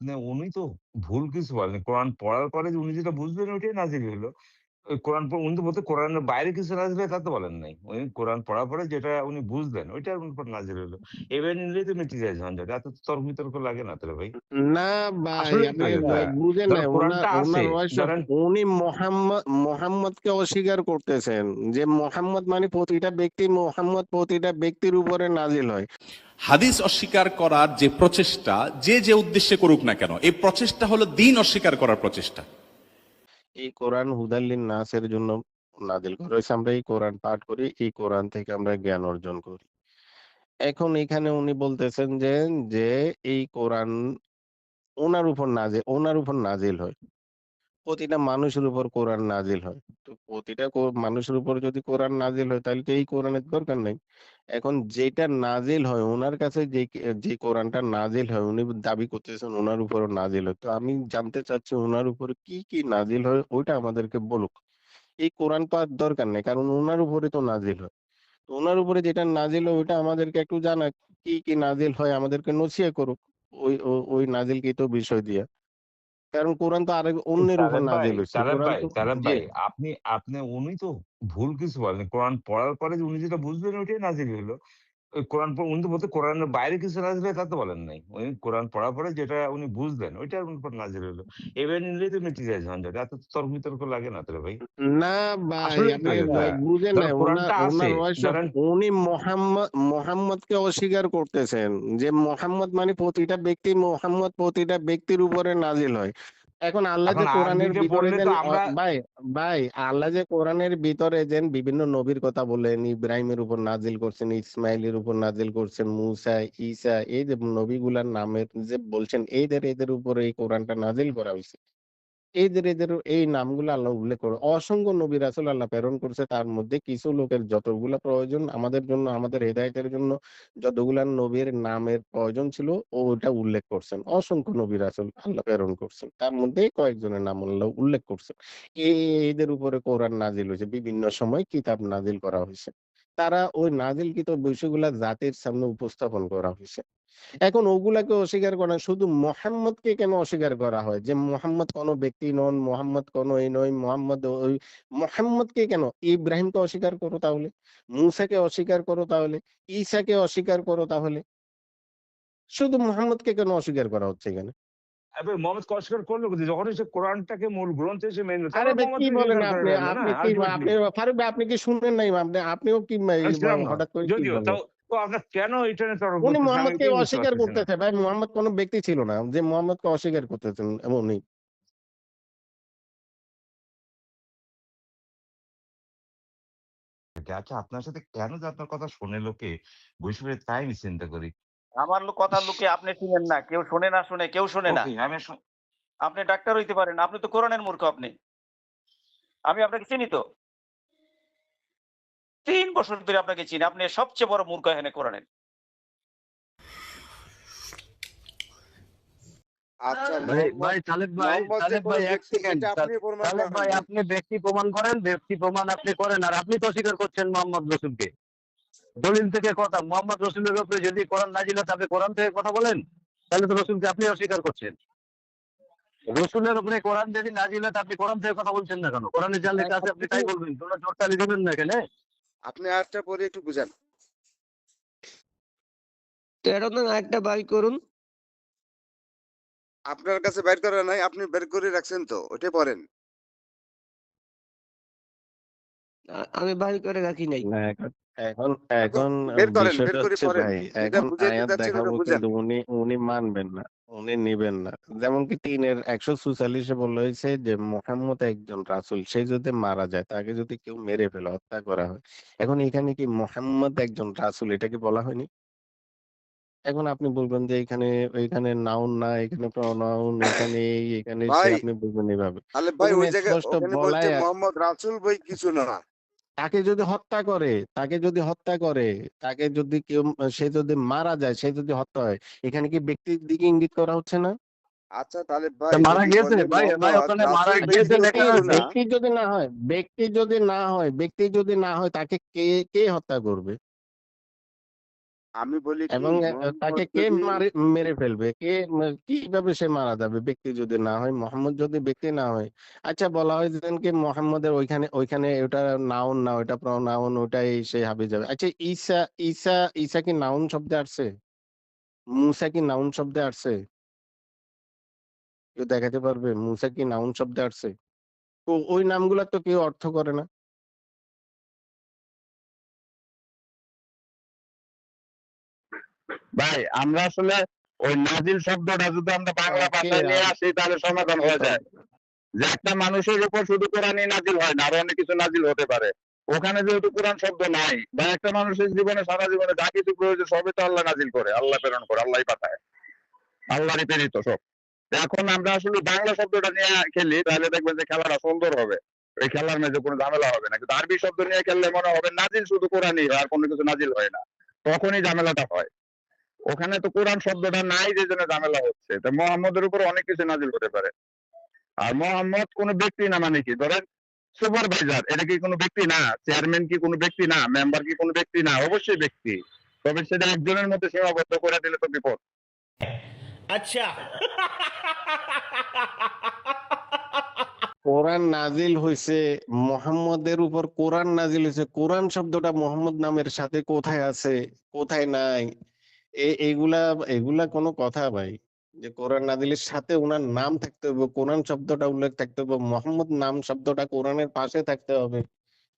আপনি উনি তো ভুল কিছু বলেনি কোরআন পড়ার পরে উনি যেটা বুঝলেন ওইটাই নাজিল হইল। কোরআন উনি বলতে কোরআনের বাইরে কিছু নাজিল হয় তা তো বলেন নাই। উনি কোরআন পড়ার পরে যেটা উনি বুঝলেন ওইটার উপর নাজিল হইল। এভাবে নিলেই তো মিটে যায় ঝঞ্ঝাট। এত তর্ক বিতর্ক লাগে না তো ভাই। না ভাই। বুঝেন উনি মোহাম্মদ মোহাম্মদকে অস্বীকার করতেছেন। যে মোহাম্মদ মানে প্রতিটা ব্যক্তি মোহাম্মদ প্রতিটা ব্যক্তির উপরে নাজিল হয়। হাদিস অস্বীকার করার যে প্রচেষ্টা যে যে উদ্দেশ্যে করুক না কেন এই প্রচেষ্টা হলো দিন অস্বীকার করার প্রচেষ্টা এই কোরআন হুদাল্লিন নাসের জন্য নাজিল করা। আমরা এই কোরআন পাঠ করি, এই কোরআন থেকে আমরা জ্ঞান অর্জন করি। এখন এখানে উনি বলতেছেন যে, যে এই কোরআন ওনার উপর নাজে ওনার উপর নাজিল হয়। প্রতিটা মানুষের উপর কোরআন নাজিল হয়। তো প্রতিটা মানুষের উপর যদি কোরআন নাজিল হয় তাহলে তো এই কোরআনের দরকার নাই। এখন যেটা নাজিল হয় ওনার কাছে যে যে কোরআনটা নাজিল হয় উনি দাবি করতেছেন ওনার উপরও নাজিল হয়। তো আমি জানতে চাচ্ছি ওনার উপরে কি, কি নাজিল হয় ওইটা আমাদেরকে বলুক। এই কোরআন তো আর দরকার নেই। কারণ ওনার উপরে তো নাজিল হয়। তো উনার উপরে যেটা নাজিল হয় ওইটা আমাদেরকে একটু জানাক। কি, কি নাজিল হয় আমাদেরকে নসিহত করুক। ওই ওই নাজিলকৃত বিষয় দিয়া। কারণ কোরআন তো আরেক অন্যের উপর নাজিল কোরআন ভাই, ভাই আপনি আপনি উনি তো ভুল কিছু বলেন কোরআন পড়ার পরে উনি যেটা বুঝলেন ওইটাই নাজিল হইল। ওই কোরআন উনি তো বলতে কোরআনের বাইরে কিছু নাজিল হয় তা তো বলেন নাই। উনি কোরআন পড়ার পরে যেটা উনি বুঝলেন ওইটার উপর নাজিল হইল। এভাবে নিলেই তো মিটে যায় ঝঞ্ঝাট। এত তর্ক বিতর্ক লাগে না তো ভাই। না ভাই লাগে না। উনি মোহাম্মদ মোহাম্মদকে অস্বীকার করতেছেন। যে মোহাম্মদ মানে প্রতিটা ব্যক্তি মোহাম্মদ প্রতিটা ব্যক্তির উপরে নাজিল হয়। এখন আল্লাহ যে কোরআনের ভিতরে দেন ভাই, ভাই আল্লাহ যে কোরআনের ভিতরে যেন বিভিন্ন নবীর কথা বলেন ইব্রাহিমের উপর নাজিল করছেন, ইসমাইলের উপর নাজিল করছেন, মুসা, ঈসা এই যে নবীগুলার নামের যে বলছেন এদের এদের উপরে এই কোরআনটা নাজিল করা হইছে। এদের এদের এই নামগুলো আল্লাহ উল্লেখ করে অসংখ্য নবী রাসুল আল্লাহ প্রেরণ করছে তার মধ্যে কিছু লোকের যতগুলা প্রয়োজন, আমাদের জন্য, আমাদের হেদায়েতের জন্য যতগুলা নবীর নামের প্রয়োজন ছিল, ওটা উল্লেখ করছেন। অসংখ্য নবী রাসুল আল্লাহ প্রেরণ করছেন। তার মধ্যে কয়েকজনের নাম আল্লাহ উল্লেখ করছেন। এদের উপরে কোরআন নাজিল হয়েছে বিভিন্ন সময় কিতাব নাজিল করা হইছে। তারা ওই নাজিলকৃত বিষয়গুলা জাতির সামনে উপস্থাপন করা হইছে। এখন ওগুলাকে অস্বীকার করা শুধু মোহাম্মদকে কেন অস্বীকার করা হয়? যে মোহাম্মদ কোন ব্যক্তি নন, মোহাম্মদ কোন এই নয়, মোহাম্মদ ওই মোহাম্মদকে কেন? ইব্রাহিমকে অস্বীকার করো তাহলে। মূসাকে অস্বীকার করো তাহলে। ঈসাকে অস্বীকার করো তাহলে। শুধু মোহাম্মদকে কেন অস্বীকার করা হচ্ছে এখানে? আবে মোহাম্মদকে অস্বীকার করল কোথায়? সে কোরআনটাকে মূল গ্রন্থ হিসেবে মেনে আরে কি বলেন আপনি? আপনি কি আপনি ফারুক ভাই আপনি কি শুনেন নাই? আপনি আপনিও কি। হঠাৎ করে যদিও তাও তো আপনার কেন এটা নিয়ে উনি করতেছেন আমি মোহাম্মদকে অস্বীকার করতেছে ভাই মোহাম্মদ কোন ব্যক্তি ছিল না। যে মোহাম্মদকে অস্বীকার করতেছেন এমনই আচ্ছা আপনার সাথে কেন যে আপনার কথা শোনে লোকে বসে, বসে তাই আমি চিন্তা করি। আমার লো কথা লোকে আপনি শুনেন না। কেউ শোনে না শুনে, কেউ শোনে না। আমি আপনি ডাক্তার হইতে পারেন। আপনি তো কোরআনের মূর্খ আপনি। আমি আপনাকে চিনি তো। তিন বছর ধরে আপনাকে চিনি। আপনি সবচেয়ে বড় মূর্খ এখানে কোরআনের। আচ্ছা। আপনি ব্যক্তি প্রমাণ করেন ব্যক্তি প্রমাণ আপনি করেন আর আপনি তো অস্বীকার করছেন মোহাম্মদ রসুলকে দলিল থেকে কথা মোহাম্মদ রসুলের উপরে যদি কোরআন নাজিল হয় আপনি কোরআন থেকে কথা বলেন তাহলে তো রসুলকে আপনি অস্বীকার করছেন রসুলের উপরে কোরআন যদি নাজিল হয় আপনি কোরআন থেকে কথা বলছেন না কেন কোরআনে যা লেখা আছে আপনি তাই বলবেন কোনো জোরতালি দেবেন না এখানে আপনি আরেকটা পরে একটু বুঝান। তেরো নং আরেকটা বাই করুন আপনার কাছে বের করা নাই, আপনি বের করে রাখছেন তো, ওইটাই পড়েন। আমি বাই করে রাখি নাই এখন এখন এখন বের করেন, বের বিষয়টা করে হচ্ছে। ভাই এখন বুঝাইতে আয়াত চাচ্ছেন দেখাবো বুঝান। কিন্তু উনি উনি মানবেন না। উনি নিবেন না। যেমন কি ৩ এর ১৪৪ বলা হয়েছে যে মোহাম্মদ একজন রাসূল। সে যদি মারা যায় তাকে যদি কেউ মেরে ফেলে হত্যা করা হয়। এখন এখানে কি মোহাম্মদ একজন রাসূল এটা কি বলা হয়নি? এখন আপনি বলবেন যে এখানে এখানে নাউন না, এখানে প্রনাউন, এখানে এই, এখানে আপনি বলবেন এভাবে। তাহলে ভাই ওই জায়গায় বলছে মোহাম্মদ রাসুল বই কিছু না। তাকে যদি হত্যা করে, তাকে যদি হত্যা করে, তাকে যদি কেউ সে যদি মারা যায়, সে যদি হত্যা হয়, এখানে কি ব্যক্তির দিকে ইঙ্গিত করা হচ্ছে না? আচ্ছা তাহলে ভাই মারা গিয়েছে ভাই ভাই ওখানে মারা গিয়েছে কিছু লেখা আছে ব্যক্তি যদি না হয় ব্যক্তি যদি না হয় ব্যক্তি যদি না হয় তাকে কে কে হত্যা করবে? আমি বলি এবং তাকে কে মেরে ফেলবে? কে কীভাবে সে মারা যাবে? ব্যক্তি যদি না হয় মোহাম্মদ যদি ব্যক্তি না হয়। আচ্ছা বলা হয় যেন কি মোহাম্মদের ওইখানে ওইখানে ওটা নাউন না ওটা প্রনাউন ওটাই সে হাবি যাবে। আচ্ছা ঈসা ঈসা ঈসা কি নাউন শব্দে আসছে? মুসা কি নাউন শব্দে আসছে? কেউ দেখাতে পারবে? মুসা কি নাউন শব্দে আসছে? তো ওই নামগুলা তো কেউ অর্থ করে না। ভাই আমরা আসলে ওই নাজিল শব্দটা যদি আমরা বাংলা ভাষায় নিয়ে আসি তাহলে সমাধান হয়ে যায়। যে একটা মানুষের উপর শুধু কোরআনই নাজিল হয় না আরও অনেক কিছু নাজিল হতে পারে। ওখানে যেহেতু কোরআন শব্দ নাই বা একটা মানুষের জীবনে সারা জীবনে যা কিছু প্রয়োজন সবই তো আল্লাহ নাজিল করে। আল্লাহ প্রেরণ করে আল্লাহ পাঠায়। আল্লাহরই প্রেরিত সব। এখন আমরা আসলে বাংলা শব্দটা নিয়ে খেলি তাহলে দেখবেন যে খেলাটা সুন্দর হবে। এই খেলার মধ্যে কোনো ঝামেলা হবে না। কিন্তু আরবি শব্দ নিয়ে খেললে মনে হবে নাজিল শুধু কোরআনই আর কোনো কিছু নাজিল হয় না। তখনই ঝামেলাটা হয়। ওখানে তো কোরআন শব্দটা নাই যে জন্য ঝামেলা হচ্ছে। তো মোহাম্মদের উপর অনেক কিছু নাজিল হতে পারে। আর মোহাম্মদ কোনো ব্যক্তি না মানে কি? ধরেন সুপারভাইজার এটা কি কোনো ব্যক্তি না? চেয়ারম্যান কি কোনো ব্যক্তি না? মেম্বার কি কোনো ব্যক্তি না? অবশ্যই ব্যক্তি। তবে সেটা একজনের মধ্যে সীমাবদ্ধ করে দিলে তো বিপদ। কোরআন নাজিল হয়েছে মোহাম্মদের উপর কোরআন নাজিল হয়েছে কোরআন শব্দটা মোহাম্মদ নামের সাথে কোথায় আছে কোথায় নাই? এগুলা এগুলা কোনো কথা ভাই। যে কোরআন নাজিলের সাথে ওনার নাম থাকতে হবে, কোরআন শব্দটা উল্লেখ থাকতে হবে, মোহাম্মদ নাম শব্দটা কোরআনের পাশে থাকতে হবে।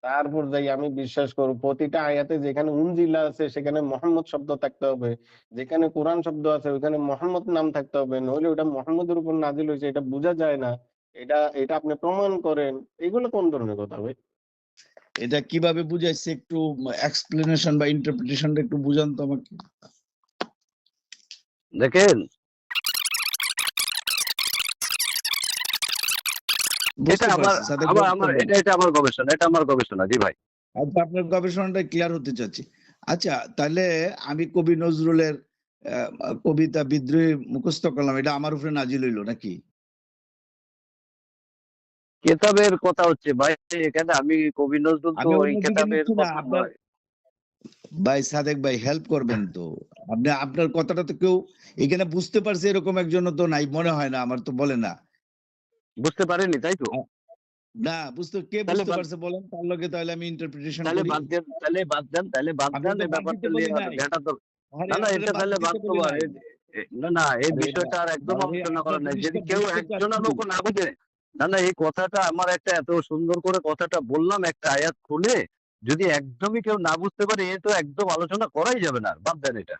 তারপর যাই আমি বিশ্বাস করব, প্রতিটা আয়াতে যেখানে উনজিলা আছে সেখানে মোহাম্মদ শব্দ থাকতে হবে। যেখানে কোরআন শব্দ আছে ওখানে মোহাম্মদ নাম থাকতে হবে। নইলে ওটা মোহাম্মদের উপর নাজিল হয়েছে, এটা বোঝা যায় না। এটা এটা আপনি প্রমাণ করেন। এগুলো কোন ধরনের কথা ভাই? এটা কীভাবে বুঝাইছে একটু এক্সপ্লেনেশন বা ইন্টারপ্রিটেশনটা একটু বুঝান তো আমাকে। দেখেন। এটা আমার আমার ভাই আমার বলবেন। এটা এটা আমার গবেষণা এটা আমার গবেষণা জি ভাই। আচ্ছা আপনার গবেষণাটা ক্লিয়ার হতে চাচ্ছি। আচ্ছা তাহলে আমি কবি নজরুলের কবিতা বিদ্রোহী মুখস্থ করলাম এটা আমার উপরে নাজিল হইল নাকি? কেতাবের কথা হচ্ছে ভাই এখানে আমি কবি নজরুল তো ওই কেতাবের কথা ভাই সাদেক ভাই হেল্প করবেন তো। আপনি আপনার কথাটা তো কেউ এখানে বুঝতে পারছে এরকম একজন তো নাই মনে হয় না আমার তো বলে না। বুঝতে পারেনি তাই তো? না বুঝতে কে বুঝতে পারছে বলেন তার লগে তাহলে আমি ইন্টারপ্রিটেশন তাহলে বাদ দেন তাহলে বাদ দেন তাহলে বাদ দেন এই ব্যাপারটা নিয়ে ঘাটা তো না না এটা তাহলে বাদ তো না না এই বিষয়টা আর একদম আলোচনা করা নাই। যদি কেউ একজন লোক না বুঝে না না এই কথাটা আমার একটা এত সুন্দর করে কথাটা বললাম একটা আয়াত খুলে যদি একদমই কেউ না বুঝতে পারে, এ তো একদম আলোচনা করাই যাবে না বাদ দেন এটা।